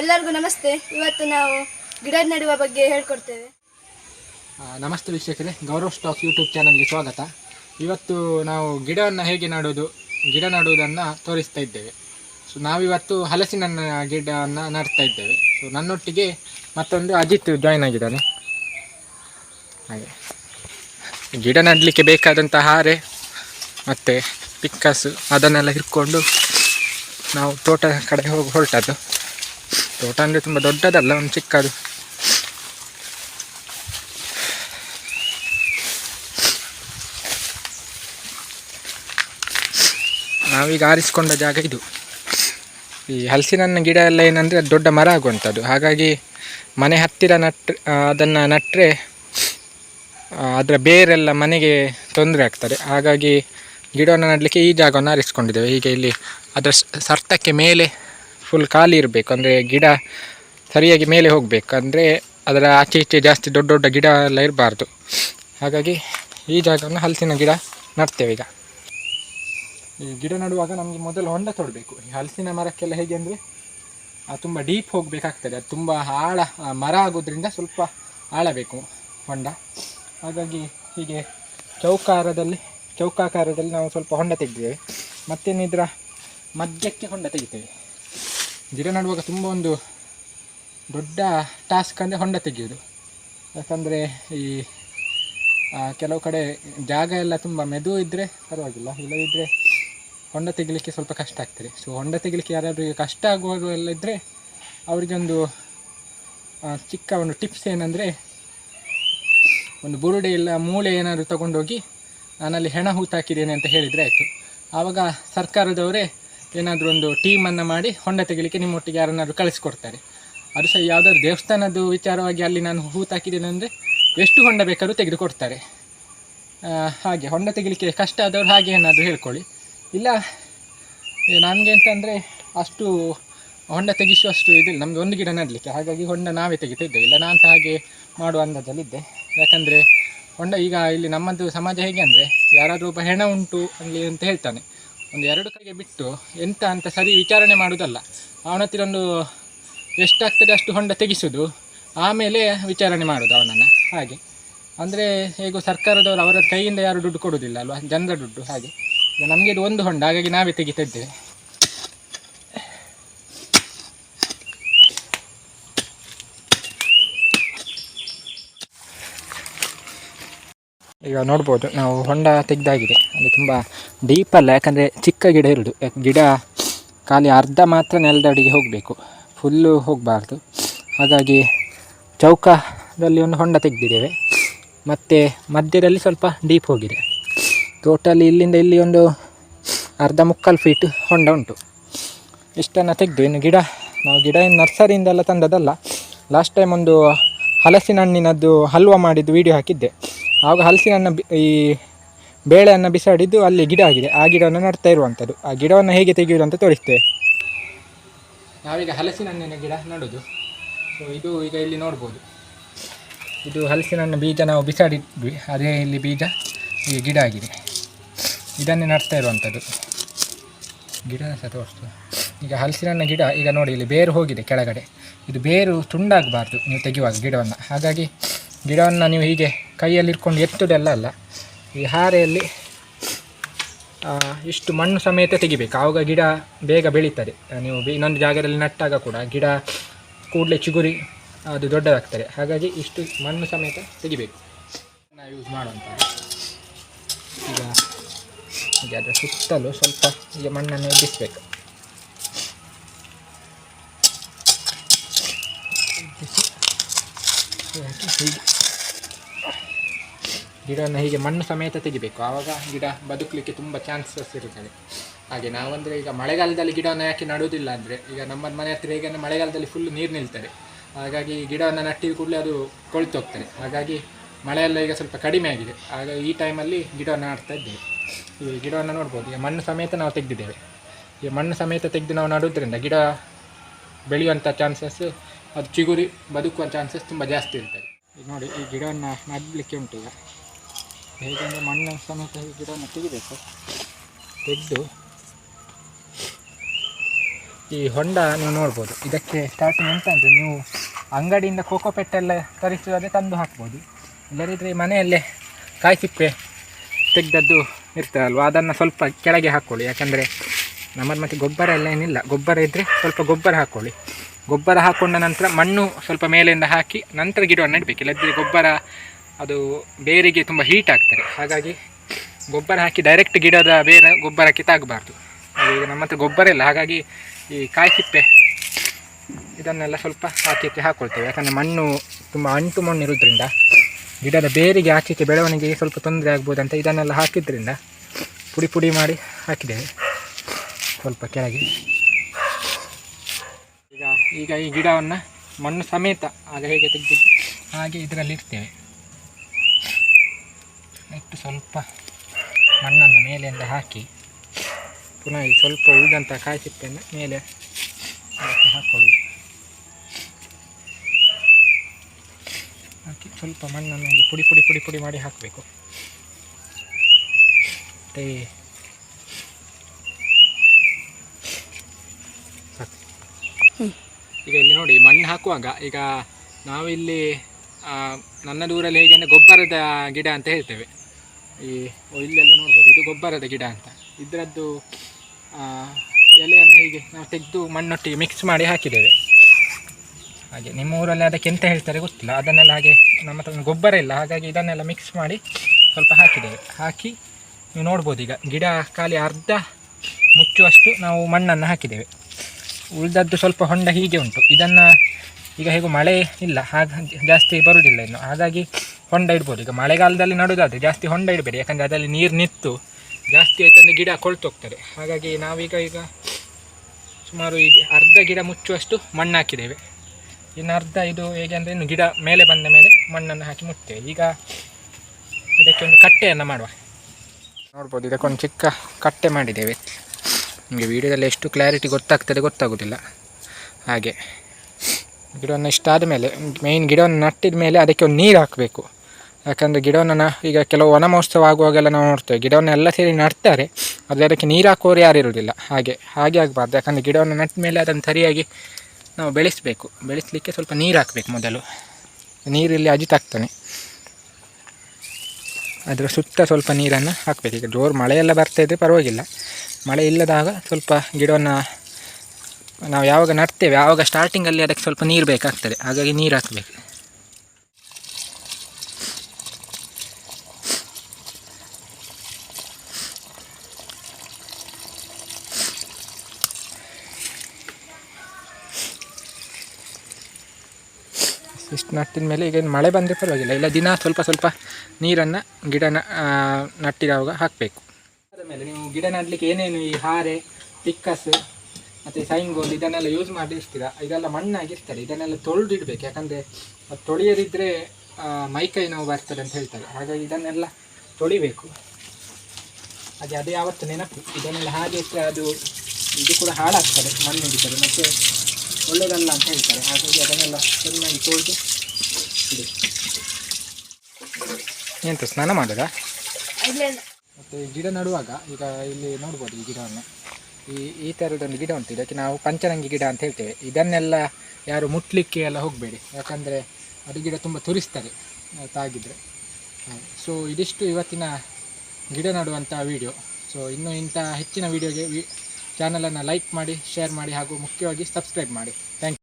ಎಲ್ಲರಿಗೂ ನಮಸ್ತೆ. ಇವತ್ತು ನಾವು ಗಿಡ ನೆಡುವ ಬಗ್ಗೆ ಹೇಳ್ಕೊಡ್ತೇವೆ. ನಮಸ್ತೆ ವೀಕ್ಷಕರೇ. ಗೌರವ್ ಸ್ಟಾಕ್ ಯೂಟ್ಯೂಬ್ ಚಾನಲ್ಗೆ ಸ್ವಾಗತ. ಇವತ್ತು ನಾವು ಗಿಡವನ್ನು ಹೇಗೆ ನಾಡೋದು ಗಿಡ ನಡುವುದನ್ನು ತೋರಿಸ್ತಾ ಇದ್ದೇವೆ. ಸೊ ನಾವಿವತ್ತು ಹಲಸಿನ ಗಿಡವನ್ನು ನಡ್ತಾ ಇದ್ದೇವೆ. ಸೊ ನನ್ನೊಟ್ಟಿಗೆ ಮತ್ತೊಂದು ಅಜಿತ್ ಜಾಯ್ನ್ ಆಗಿದ್ದಾನೆ. ಹಾಗೆ. ಗಿಡ ನೆಡಲಿಕ್ಕೆ ಬೇಕಾದಂಥ ಹಾರೆ ಮತ್ತು ಪಿಕ್ಕಾಸು ಅದನ್ನೆಲ್ಲ ಹಿಡ್ಕೊಂಡು ನಾವು ತೋಟ ಕಡೆ ಹೋಗಿ ಹೊರಟದ್ದು. ತೋಟ ಅಂದರೆ ತುಂಬ ದೊಡ್ಡದಲ್ಲ, ಒಂದು ಚಿಕ್ಕದು. ನಾವೀಗ ಆರಿಸಿಕೊಂಡ ಜಾಗ ಇದು. ಈ ಹಲಸಿನ ಗಿಡ ಎಲ್ಲ ಏನಂದರೆ ದೊಡ್ಡ ಮರ ಆಗುವಂಥದ್ದು. ಹಾಗಾಗಿ ಮನೆ ಹತ್ತಿರ ನಟ್ ಅದನ್ನು ನಟ್ಟರೆ ಅದರ ಬೇರೆಲ್ಲ ಮನೆಗೆ ತೊಂದರೆ ಆಗ್ತದೆ. ಹಾಗಾಗಿ ಗಿಡವನ್ನು ನಡಲಿಕ್ಕೆ ಈ ಜಾಗವನ್ನು ಆರಿಸ್ಕೊಂಡಿದ್ದೇವೆ. ಈಗ ಇಲ್ಲಿ ಅದರ ಸರ್ತಕ್ಕೆ ಮೇಲೆ ಫುಲ್ ಖಾಲಿ ಇರಬೇಕು. ಅಂದರೆ ಗಿಡ ಸರಿಯಾಗಿ ಮೇಲೆ ಹೋಗಬೇಕು. ಅಂದರೆ ಅದರ ಆಚೆ ಈಚೆ ಜಾಸ್ತಿ ದೊಡ್ಡ ದೊಡ್ಡ ಗಿಡ ಎಲ್ಲ ಇರಬಾರ್ದು. ಹಾಗಾಗಿ ಈ ಜಾಗವನ್ನು ಹಲಸಿನ ಗಿಡ ನಡ್ತೇವೆ ಈಗ. ಈ ಗಿಡ ನಡುವಾಗ ನಮಗೆ ಮೊದಲು ಹೊಂಡ ತೊಡಬೇಕು. ಈ ಹಲಸಿನ ಮರಕ್ಕೆಲ್ಲ ಹೇಗೆ ಅಂದರೆ ಅದು ತುಂಬ ಡೀಪ್ ಹೋಗಬೇಕಾಗ್ತದೆ. ಅದು ತುಂಬ ಆಳ ಮರ ಆಗೋದ್ರಿಂದ ಸ್ವಲ್ಪ ಆಳ ಬೇಕು ಹೊಂಡ. ಹಾಗಾಗಿ ಹೀಗೆ ಚೌಕಾರದಲ್ಲಿ, ಚೌಕಾಕಾರದಲ್ಲಿ ನಾವು ಸ್ವಲ್ಪ ಹೊಂಡ ತೆಗೆದಿದ್ದೇವೆ. ಮತ್ತೇನಿದ್ರ ಮಧ್ಯಕ್ಕೆ ಹೊಂಡ ತೆಗಿತೇವೆ. ಗಿಡ ನಡುವಾಗ ತುಂಬ ಒಂದು ದೊಡ್ಡ ಟಾಸ್ಕ್ ಅಂದರೆ ಹೊಂಡ ತೆಗೆಯೋದು ಯಾಕಂದರೆ ಈ ಕೆಲವು ಕಡೆ ಜಾಗ ಎಲ್ಲ ತುಂಬ ಮೆದು ಇದ್ದರೆ ಪರವಾಗಿಲ್ಲ. ಇಲ್ಲದಿದ್ದರೆ ಹೊಂಡ ತೆಗಿಲಿಕ್ಕೆ ಸ್ವಲ್ಪ ಕಷ್ಟ ಆಗ್ತದೆ. ಸೊ ಹೊಂಡ ತೆಗಿಲಿಕ್ಕೆ ಯಾರಾದರೂ ಕಷ್ಟ ಆಗುವವರು ಎಲ್ಲ ಇದ್ದರೆ ಅವರಿಗೊಂದು ಚಿಕ್ಕ ಒಂದು ಟಿಪ್ಸ್ ಏನಂದರೆ ಒಂದು ಬುರುಡೆ ಇಲ್ಲ, ಮೂಳೆ ಏನಾದರೂ ತಗೊಂಡೋಗಿ ನಾನಲ್ಲಿ ಹೆಣ ಹೂತಾಕಿದ್ದೇನೆ ಅಂತ ಹೇಳಿದರೆ ಆಯಿತು. ಆವಾಗ ಸರ್ಕಾರದವರೇ ಏನಾದರೂ ಒಂದು ಟೀಮನ್ನು ಮಾಡಿ ಹೊಂಡ ತೆಗಿಲಿಕ್ಕೆ ನಿಮ್ಮೊಟ್ಟಿಗೆ ಯಾರನ್ನಾದರೂ ಕಳಿಸ್ಕೊಡ್ತಾರೆ. ಅದು ಸಹ ಯಾವುದಾದ್ರು ದೇವಸ್ಥಾನದ್ದು ವಿಚಾರವಾಗಿ ಅಲ್ಲಿ ನಾನು ಹೂತಾಕಿದ್ದೇನೆ ಅಂದರೆ ಎಷ್ಟು ಹೊಂಡ ಬೇಕಾದ್ರೂ ತೆಗೆದುಕೊಡ್ತಾರೆ. ಹಾಗೆ, ಹೊಂಡ ತೆಗಿಲಿಕ್ಕೆ ಕಷ್ಟ ಆದವರು ಹಾಗೆ ಏನಾದರೂ ಹೇಳ್ಕೊಳ್ಳಿ. ಇಲ್ಲ ನನಗೆ ಅಂತಂದರೆ ಅಷ್ಟು ಹೊಂಡ ತೆಗಿಸುವಷ್ಟು ಇದಿಲ್ಲ. ನಮಗೆ ಒಂದು ಗಿಡ ನಡಲಿಕ್ಕೆ, ಹಾಗಾಗಿ ಹೊಂಡ ನಾವೇ ತೆಗಿತಿದ್ದೆ ಇಲ್ಲ, ನಾನು ಸಹ ಹಾಗೆ ಮಾಡುವ ಅಂದಾಜಲ್ಲಿದ್ದೆ. ಯಾಕಂದರೆ ಹೊಂಡ ಈಗ ಇಲ್ಲಿ ನಮ್ಮದು ಸಮಾಜ ಹೇಗೆ ಅಂದರೆ ಯಾರಾದರೂ ಒಬ್ಬ ಹೆಣ ಉಂಟು ಅಲ್ಲಿ ಅಂತ ಹೇಳ್ತಾನೆ. ಒಂದು ಎರಡು ಕೈಗೆ ಬಿಟ್ಟು ಎಂತ ಅಂತ ಸರಿ ವಿಚಾರಣೆ ಮಾಡೋದಲ್ಲ ಅವನತ್ತಿರ ಒಂದು ಎಷ್ಟಾಗ್ತದೆ ಅಷ್ಟು ಹೊಂಡ ತೆಗಿಸೋದು. ಆಮೇಲೆ ವಿಚಾರಣೆ ಮಾಡೋದು ಅವನನ್ನು. ಹಾಗೆ. ಅಂದರೆ ಹೇಗೋ ಸರ್ಕಾರದವರು ಅವರ ಕೈಯಿಂದ ಯಾರು ದುಡ್ಡು ಕೊಡೋದಿಲ್ಲ ಅಲ್ವಾ? ಜನರ ದುಡ್ಡು. ಹಾಗೆ. ನಮಗೆ ಇದು ಒಂದು ಹೊಂಡ. ಹಾಗಾಗಿ ನಾವೇ ತೆಗಿತಾ ಈಗ ನೋಡ್ಬೋದು, ನಾವು ಹೊಂಡ ತೆಗೆದಾಗಿದೆ. ಅಲ್ಲಿ ತುಂಬ ಡೀಪಲ್ಲ ಯಾಕಂದರೆ ಚಿಕ್ಕ ಗಿಡ ಇರೋದು. ಗಿಡ ಖಾಲಿ ಅರ್ಧ ಮಾತ್ರ ನೆಲದ ಅಡಿಗೆ ಹೋಗಬೇಕು. ಫುಲ್ಲು ಹೋಗಬಾರ್ದು. ಹಾಗಾಗಿ ಚೌಕದಲ್ಲಿ ಒಂದು ಹೊಂಡ ತೆಗೆದಿದ್ದೇವೆ. ಮತ್ತು ಮಧ್ಯದಲ್ಲಿ ಸ್ವಲ್ಪ ಡೀಪ್ ಹೋಗಿದೆ. ಟೋಟಲ್ ಇಲ್ಲಿಂದ ಇಲ್ಲಿ ಒಂದು ಅರ್ಧ ಮುಕ್ಕಾಲು ಫೀಟ್ ಹೊಂಡ ಉಂಟು. ಇಷ್ಟನ್ನು ತೆಗೆದು, ಇನ್ನು ಗಿಡ, ನಾವು ಗಿಡ ಏನು ನರ್ಸರಿಯಿಂದೆಲ್ಲ ತಂದದಲ್ಲ ಲಾಸ್ಟ್ ಟೈಮ್ ಒಂದು ಹಲಸಿನ ಹಣ್ಣಿನದ್ದು ಹಲ್ವ ಮಾಡಿದ್ದು ವೀಡಿಯೋ ಹಾಕಿದ್ದೆ. ಆವಾಗ ಹಲಸಿನ ಈ ಬೇಳೆಯನ್ನು ಬಿಸಾಡಿದ್ದು ಅಲ್ಲಿ ಗಿಡ ಆಗಿದೆ. ಆ ಗಿಡವನ್ನು ನಡ್ತಾ ಇರುವಂಥದ್ದು. ಆ ಗಿಡವನ್ನು ಹೇಗೆ ತೆಗೆಯುವುದು ಅಂತ ತೋರಿಸ್ತೇವೆ. ನಾವೀಗ ಹಲಸಿನ ಹಣ್ಣಿನ ಗಿಡ ನಡೋದು. ಸೊ ಇದು ಈಗ ಇಲ್ಲಿ ನೋಡ್ಬೋದು. ಇದು ಹಲಸಿನ ಹಣ್ಣು ಬೀಜ ನಾವು ಬಿಸಾಡಿದ್ವಿ. ಅದೇ ಇಲ್ಲಿ ಬೀಜ, ಈ ಗಿಡ ಆಗಿದೆ. ಇದನ್ನೇ ನಡ್ತಾ ಇರುವಂಥದ್ದು. ಗಿಡ ಸಹ ತೋರಿಸ್ತು ಈಗ ಹಲಸಿನ ಗಿಡ, ಈಗ ನೋಡಿ, ಇಲ್ಲಿ ಬೇರು ಹೋಗಿದೆ ಕೆಳಗಡೆ. ಇದು ಬೇರು ತುಂಡಾಗಬಾರ್ದು ನೀವು ತೆಗೆಯುವಾಗ ಗಿಡವನ್ನು. ಹಾಗಾಗಿ ಗಿಡವನ್ನು ನೀವು ಹೀಗೆ ಕೈಯಲ್ಲಿ ಇಟ್ಕೊಂಡು ಎತ್ತುದೆಲ್ಲ ಅಲ್ಲ. ಈ ಹಾರೆಯಲ್ಲಿ ಇಷ್ಟು ಮಣ್ಣು ಸಮೇತ ತೆಗಿಬೇಕು. ಆವಾಗ ಗಿಡ ಬೇಗ ಬೆಳೀತದೆ. ನೀವು ಇನ್ನೊಂದು ಜಾಗದಲ್ಲಿ ನಟ್ಟಾಗ ಕೂಡ ಗಿಡ ಕೂಡಲೇ ಚಿಗುರಿ ಅದು ದೊಡ್ಡದಾಗ್ತದೆ. ಹಾಗಾಗಿ ಇಷ್ಟು ಮಣ್ಣು ಸಮೇತ ತೆಗಿಬೇಕು. ನಾವು ಯೂಸ್ ಮಾಡುವಂಥ ಈಗ ಈಗ ಅದರ ಸುತ್ತಲೂ ಸ್ವಲ್ಪ ಈಗ ಮಣ್ಣನ್ನು ಎಬ್ಬಿಸಬೇಕು. ಹೀಗೆ. ಗಿಡವನ್ನು ಹೀಗೆ ಮಣ್ಣು ಸಮೇತ ತೆಗಿಬೇಕು. ಆವಾಗ ಗಿಡ ಬದುಕಲಿಕ್ಕೆ ತುಂಬ ಚಾನ್ಸಸ್ ಇರುತ್ತದೆ. ಹಾಗೆ ನಾವಂದರೆ ಈಗ ಮಳೆಗಾಲದಲ್ಲಿ ಗಿಡವನ್ನು ಯಾಕೆ ನಡುವುದಿಲ್ಲ ಅಂದರೆ ಈಗ ನಮ್ಮ ಮನೆ ಹತ್ತಿರ ಈಗ ಮಳೆಗಾಲದಲ್ಲಿ ಫುಲ್ ನೀರು ನಿಲ್ತದೆ. ಹಾಗಾಗಿ ಗಿಡವನ್ನು ನಟ್ಟಿದ ಕೂಡಲೇ ಅದು ಕೊಳ್ತು ಹೋಗ್ತದೆ ಹಾಗಾಗಿ ಮಳೆಯೆಲ್ಲ ಈಗ ಸ್ವಲ್ಪ ಕಡಿಮೆ ಆಗಿದೆ. ಆಗ ಈ ಟೈಮಲ್ಲಿ ಗಿಡವನ್ನು ಆಡ್ತಾ ಇದ್ದೇವೆ. ಈ ಗಿಡವನ್ನು ನೋಡ್ಬೋದು. ಈಗ ಮಣ್ಣು ಸಮೇತ ನಾವು ತೆಗೆದಿದ್ದೇವೆ. ಈ ಮಣ್ಣು ಸಮೇತ ತೆಗೆದು ನಾವು ನಡುವುದರಿಂದ ಗಿಡ ಬೆಳೆಯುವಂಥ ಚಾನ್ಸಸ್ ಅದು ಚಿಗುರಿ ಬದುಕುವ ಚಾನ್ಸಸ್ ತುಂಬ ಜಾಸ್ತಿ ಇರ್ತದೆ. ಈಗ ನೋಡಿ, ಈ ಗಿಡವನ್ನು ನಡಲಿಕ್ಕೆ ಉಂಟು ಈಗ. ಹೇಗೆಂದರೆ ಮಣ್ಣು ಸಮೇತ ಈ ಗಿಡವನ್ನು ತೆಗಿಬೇಕು. ತೆಗೆದು ಈ ಹೊಂಡ ನೀವು ನೋಡ್ಬೋದು. ಇದಕ್ಕೆ ಸ್ಟಾರ್ಟಿಂಗ್ ಎಂತ ಅಂದರೆ ನೀವು ಅಂಗಡಿಯಿಂದ ಕೋಕೋ ಪೆಟ್ಟೆಲ್ಲ ತರಿಸಿದ್ರೆ ತಂದು ಹಾಕ್ಬೋದು. ಇಲ್ಲದಿದ್ದರೆ ಮನೆಯಲ್ಲೇ ಕಾಯಿ ಸಿಪ್ಪೆ ತೆಗೆದದ್ದು ಇರ್ತದಲ್ವ ಅದನ್ನು ಸ್ವಲ್ಪ ಕೆಳಗೆ ಹಾಕ್ಕೊಳ್ಳಿ ಯಾಕಂದರೆ ನಮ್ಮದು ಮತ್ತು ಗೊಬ್ಬರ ಎಲ್ಲ ಏನಿಲ್ಲ. ಗೊಬ್ಬರ ಇದ್ದರೆ ಸ್ವಲ್ಪ ಗೊಬ್ಬರ ಹಾಕ್ಕೊಳ್ಳಿ ಗೊಬ್ಬರ ಹಾಕ್ಕೊಂಡ ನಂತರ ಮಣ್ಣು ಸ್ವಲ್ಪ ಮೇಲಿಂದ ಹಾಕಿ ನಂತರ ಗಿಡವನ್ನು ನೆಡಬೇಕು. ಇಲ್ಲದಿದ್ದರೆ ಗೊಬ್ಬರ ಅದು ಬೇರಿಗೆ ತುಂಬ ಹೀಟ್ ಆಗ್ತದೆ. ಹಾಗಾಗಿ ಗೊಬ್ಬರ ಹಾಕಿ ಡೈರೆಕ್ಟ್ ಗಿಡದ ಬೇರೆ ಗೊಬ್ಬರಕ್ಕೆ ತಾಗಬಾರ್ದು. ಈಗ ನಮ್ಮ ಹತ್ರ ಗೊಬ್ಬರ ಇಲ್ಲ. ಹಾಗಾಗಿ ಈ ಕಾಯಿ ಸಿಪ್ಪೆ ಇದನ್ನೆಲ್ಲ ಸ್ವಲ್ಪ ಆಚೆಕ್ಕೆ ಹಾಕ್ಕೊಳ್ತೇವೆ ಯಾಕಂದರೆ ಮಣ್ಣು ತುಂಬ ಅಂಟು ಮಣ್ಣು ಇರೋದ್ರಿಂದ ಗಿಡದ ಬೇರಿಗೆ ಆಚೆಕ್ಕೆ ಬೆಳವಣಿಗೆಗೆ ಸ್ವಲ್ಪ ತೊಂದರೆ ಆಗ್ಬೋದಂತ ಇದನ್ನೆಲ್ಲ ಹಾಕಿದ್ರಿಂದ ಪುಡಿ ಪುಡಿ ಮಾಡಿ ಹಾಕಿದ್ದೇವೆ. ಸ್ವಲ್ಪ ಕೆಳಗೆ. ಈಗ ಈಗ ಈ ಗಿಡವನ್ನು ಮಣ್ಣು ಸಮೇತ ಆಗ ಹೇಗೆ ತೆಗೆದು ಹಾಗೆ ಇದರಲ್ಲಿ ಇಡ್ತೇವೆ. ಸ್ವಲ್ಪ ಮಣ್ಣನ್ನು ಮೇಲೆಯಿಂದ ಹಾಕಿ, ಪುನಃ ಈ ಸ್ವಲ್ಪ ಉಳಿದಂಥ ಕಾಯಿ ಸಿಪ್ಪೆಯನ್ನು ಮೇಲೆ ಹಾಕ್ಕೊಳ್ಳಿ ಹಾಕಿ ಸ್ವಲ್ಪ ಮಣ್ಣನ್ನು ಹಾಗೆ ಪುಡಿ ಪುಡಿ ಪುಡಿ ಪುಡಿ ಮಾಡಿ ಹಾಕಬೇಕು. ಮತ್ತೆ. ಈಗ ಇಲ್ಲಿ ನೋಡಿ, ಮಣ್ಣು ಹಾಕುವಾಗ ಈಗ ನಾವಿಲ್ಲಿ ನನ್ನ ದೂರಲ್ಲಿ ಹೇಗೆ ಅಂದರೆ ಗೊಬ್ಬರದ ಗಿಡ ಅಂತ ಹೇಳ್ತೇವೆ. ಈ ಇಲ್ಲೆಲ್ಲ ನೋಡ್ಬೋದು. ಇದು ಗೊಬ್ಬರದ ಗಿಡ ಅಂತ. ಇದರದ್ದು ಎಲೆಯನ್ನು ಹೀಗೆ ನಾವು ತೆಗೆದು ಮಣ್ಣೊಟ್ಟಿಗೆ ಮಿಕ್ಸ್ ಮಾಡಿ ಹಾಕಿದ್ದೇವೆ. ಹಾಗೆ ನಿಮ್ಮ ಊರಲ್ಲಿ ಅದಕ್ಕೆ ಎಂತ ಹೇಳ್ತಾರೆ ಗೊತ್ತಿಲ್ಲ. ಅದನ್ನೆಲ್ಲ ಹಾಗೆ ನಮ್ಮ ಹತ್ರ ಗೊಬ್ಬರ ಇಲ್ಲ. ಹಾಗಾಗಿ ಇದನ್ನೆಲ್ಲ ಮಿಕ್ಸ್ ಮಾಡಿ ಸ್ವಲ್ಪ ಹಾಕಿದ್ದೇವೆ. ಹಾಕಿ ನೀವು ನೋಡ್ಬೋದು ಈಗ. ಗಿಡ ಖಾಲಿ ಅರ್ಧ ಮುಚ್ಚುವಷ್ಟು ನಾವು ಮಣ್ಣನ್ನು ಹಾಕಿದ್ದೇವೆ. ಉಳಿದದ್ದು ಸ್ವಲ್ಪ ಹೊಂಡ ಹೀಗೆ ಉಂಟು. ಇದನ್ನು ಈಗ ಹೇಗೂ ಮಳೆ ಇಲ್ಲ. ಹಾಗಾಗಿ ಜಾಸ್ತಿ ಬರುವುದಿಲ್ಲ ಇನ್ನು. ಹಾಗಾಗಿ ಹೊಂಡ ಇಡ್ಬೋದು. ಈಗ ಮಳೆಗಾಲದಲ್ಲಿ ನಡುವುದಾದರೆ ಜಾಸ್ತಿ ಹೊಂಡ ಇಡಬೇಡಿ. ಯಾಕಂದರೆ ಅದರಲ್ಲಿ ನೀರು ನಿಂತು ಜಾಸ್ತಿ ಆಯ್ತಂದರೆ ಗಿಡ ಕೊಳ್ತೋಗ್ತದೆ. ಹಾಗಾಗಿ ನಾವೀಗ ಈಗ ಸುಮಾರು ಈಗ ಅರ್ಧ ಗಿಡ ಮುಚ್ಚುವಷ್ಟು ಮಣ್ಣು ಹಾಕಿದ್ದೇವೆ ಇನ್ನು ಅರ್ಧ ಇದು ಹೇಗೆ ಅಂದರೆ ಇನ್ನು ಗಿಡ ಮೇಲೆ ಬಂದ ಮೇಲೆ ಮಣ್ಣನ್ನು ಹಾಕಿ ಮುಟ್ತೇವೆ. ಈಗ ಇದಕ್ಕೆ ಒಂದು ಕಟ್ಟೆಯನ್ನು ಮಾಡುವ. ನೋಡ್ಬೋದು, ಇದಕ್ಕೊಂದು ಚಿಕ್ಕ ಕಟ್ಟೆ ಮಾಡಿದ್ದೇವೆ. ನಿಮಗೆ ವೀಡಿಯೋದಲ್ಲಿ ಎಷ್ಟು ಕ್ಲಾರಿಟಿ ಗೊತ್ತಾಗ್ತದೆ ಗೊತ್ತಾಗೋದಿಲ್ಲ. ಹಾಗೆ. ಗಿಡವನ್ನು ಇಷ್ಟಾದ ಮೇಲೆ ಮೇಯ್ನ್ ಗಿಡವನ್ನು ನಟ್ಟಿದ ಮೇಲೆ ಅದಕ್ಕೆ ಒಂದು ನೀರು ಹಾಕಬೇಕು. ಯಾಕಂದರೆ ಗಿಡವನ್ನು ಈಗ ಕೆಲವು ವನ ಮಹೋತ್ಸವ ಆಗುವಾಗೆಲ್ಲ ನಾವು ನೋಡ್ತೇವೆ. ಗಿಡವನ್ನೆಲ್ಲ ಸೇರಿ ನಡ್ತಾರೆ, ಆದರೆ ಅದಕ್ಕೆ ನೀರು ಹಾಕೋರು ಯಾರು ಇರೋದಿಲ್ಲ ಹಾಗೆ ಹಾಗೆ ಆಗಬಾರ್ದು. ಯಾಕಂದರೆ ಗಿಡವನ್ನು ನೆಟ್ಟ ಮೇಲೆ ಅದನ್ನು ಸರಿಯಾಗಿ ನಾವು ಬೆಳೆಸಬೇಕು. ಬೆಳೆಸಲಿಕ್ಕೆ ಸ್ವಲ್ಪ ನೀರು ಹಾಕಬೇಕು ಮೊದಲು. ನೀರಲ್ಲಿ ಅಜಿತಾಗ್ತಾನೆ ಅದರ ಸುತ್ತ ಸ್ವಲ್ಪ ನೀರನ್ನು ಹಾಕಬೇಕು. ಈಗ ಜೋರು ಮಳೆಯೆಲ್ಲ ಬರ್ತಾ ಇದ್ದರೆ ಪರವಾಗಿಲ್ಲ. ಮಳೆ ಇಲ್ಲದಾಗ ಸ್ವಲ್ಪ ಗಿಡವನ್ನು ನಾವು ಯಾವಾಗ ನಡ್ತೇವೆ, ಆವಾಗ ಸ್ಟಾರ್ಟಿಂಗಲ್ಲಿ ಅದಕ್ಕೆ ಸ್ವಲ್ಪ ನೀರು ಬೇಕಾಗ್ತದೆ. ಹಾಗಾಗಿ ನೀರು ಹಾಕಬೇಕು. ಇಷ್ಟು ನಟ್ಟಿದ ಮೇಲೆ ಈಗ ಮಳೆ ಬಂದರೆ ಪರವಾಗಿಲ್ಲ. ಇಲ್ಲ, ದಿನ ಸ್ವಲ್ಪ ಸ್ವಲ್ಪ ನೀರನ್ನು, ಗಿಡನ ನಟ್ಟಿರೋವಾಗ ಹಾಕಬೇಕು. ಹಾಕಬೇಕು ಮೇಲೆ ನೀವು ಗಿಡ ನಡಲಿಕ್ಕೆ ಏನೇನು ಈ ಹಾರೆ ಪಿಕ್ಕಸ್ ಮತ್ತು ಸೈನ್ಗೋಲ್ ಇದನ್ನೆಲ್ಲ ಯೂಸ್ ಮಾಡಿ ಇರ್ತೀರಾ ಇದೆಲ್ಲ ಮಣ್ಣಾಗಿರ್ತದೆ ಇದನ್ನೆಲ್ಲ ತೊಳೆದಿಡ್ಬೇಕು. ಯಾಕಂದರೆ ಅದು ತೊಳೆಯದಿದ್ದರೆ ಮೈಕೈ ನೋವು ಬರ್ತದೆ ಅಂತ ಹೇಳ್ತಾರೆ. ಹಾಗಾಗಿ ಇದನ್ನೆಲ್ಲ ತೊಳಿಬೇಕು. ಅದೇ ಅದೇ ಯಾವತ್ತು ನೆನಪು. ಇದನ್ನೆಲ್ಲ ಹಾಗೆ ಇಟ್ಟರೆ ಅದು, ಇದು ಕೂಡ ಹಾಳಾಗ್ತದೆ, ಮಣ್ಣು ಹಿಡಿತದೆ. ಮತ್ತು ಒಳ್ಳೆಯದಲ್ಲ ಅಂತ ಹೇಳ್ತಾರೆ. ಹಾಗಾಗಿ ಅದನ್ನೆಲ್ಲ ಚೆನ್ನಾಗಿ ತೊಳೆದು ಇಡಿ. ಎಂತ ಸ್ನಾನ ಮಾಡೋದಾ ಮತ್ತು ಗಿಡ ನಡುವಾಗ ಈಗ ಇಲ್ಲಿ ನೋಡ್ಬೋದು ಈ ಗಿಡವನ್ನು. ಈ ಈ ಥರದೊಂದು ಗಿಡ ಉಂಟು. ಇದಕ್ಕೆ ನಾವು ಪಂಚರಂಗಿ ಗಿಡ ಅಂತ ಹೇಳ್ತೇವೆ. ಇದನ್ನೆಲ್ಲ ಯಾರು ಮುಟ್ಲಿಕ್ಕೆ ಎಲ್ಲ ಹೋಗಬೇಡಿ. ಯಾಕಂದರೆ ಅದು ಗಿಡ ತುಂಬ ತುರಿಸ್ತಾರೆ ತಾಗಿದರೆ. ತಾಗಿದ್ರೆ ಸೊ ಇದಿಷ್ಟು ಇವತ್ತಿನ ಗಿಡ ನಡುವಂಥ ವೀಡಿಯೋ ಸೊ ಇನ್ನು ಇಂಥ ಹೆಚ್ಚಿನ ವಿಡಿಯೋಗೆ ವಿ ಚಾನಲನ್ನು ಲೈಕ್ ಮಾಡಿ ಶೇರ್ ಮಾಡಿ ಹಾಗೂ ಮುಖ್ಯವಾಗಿ ಸಬ್ಸ್ಕ್ರೈಬ್ ಮಾಡಿ. Thank you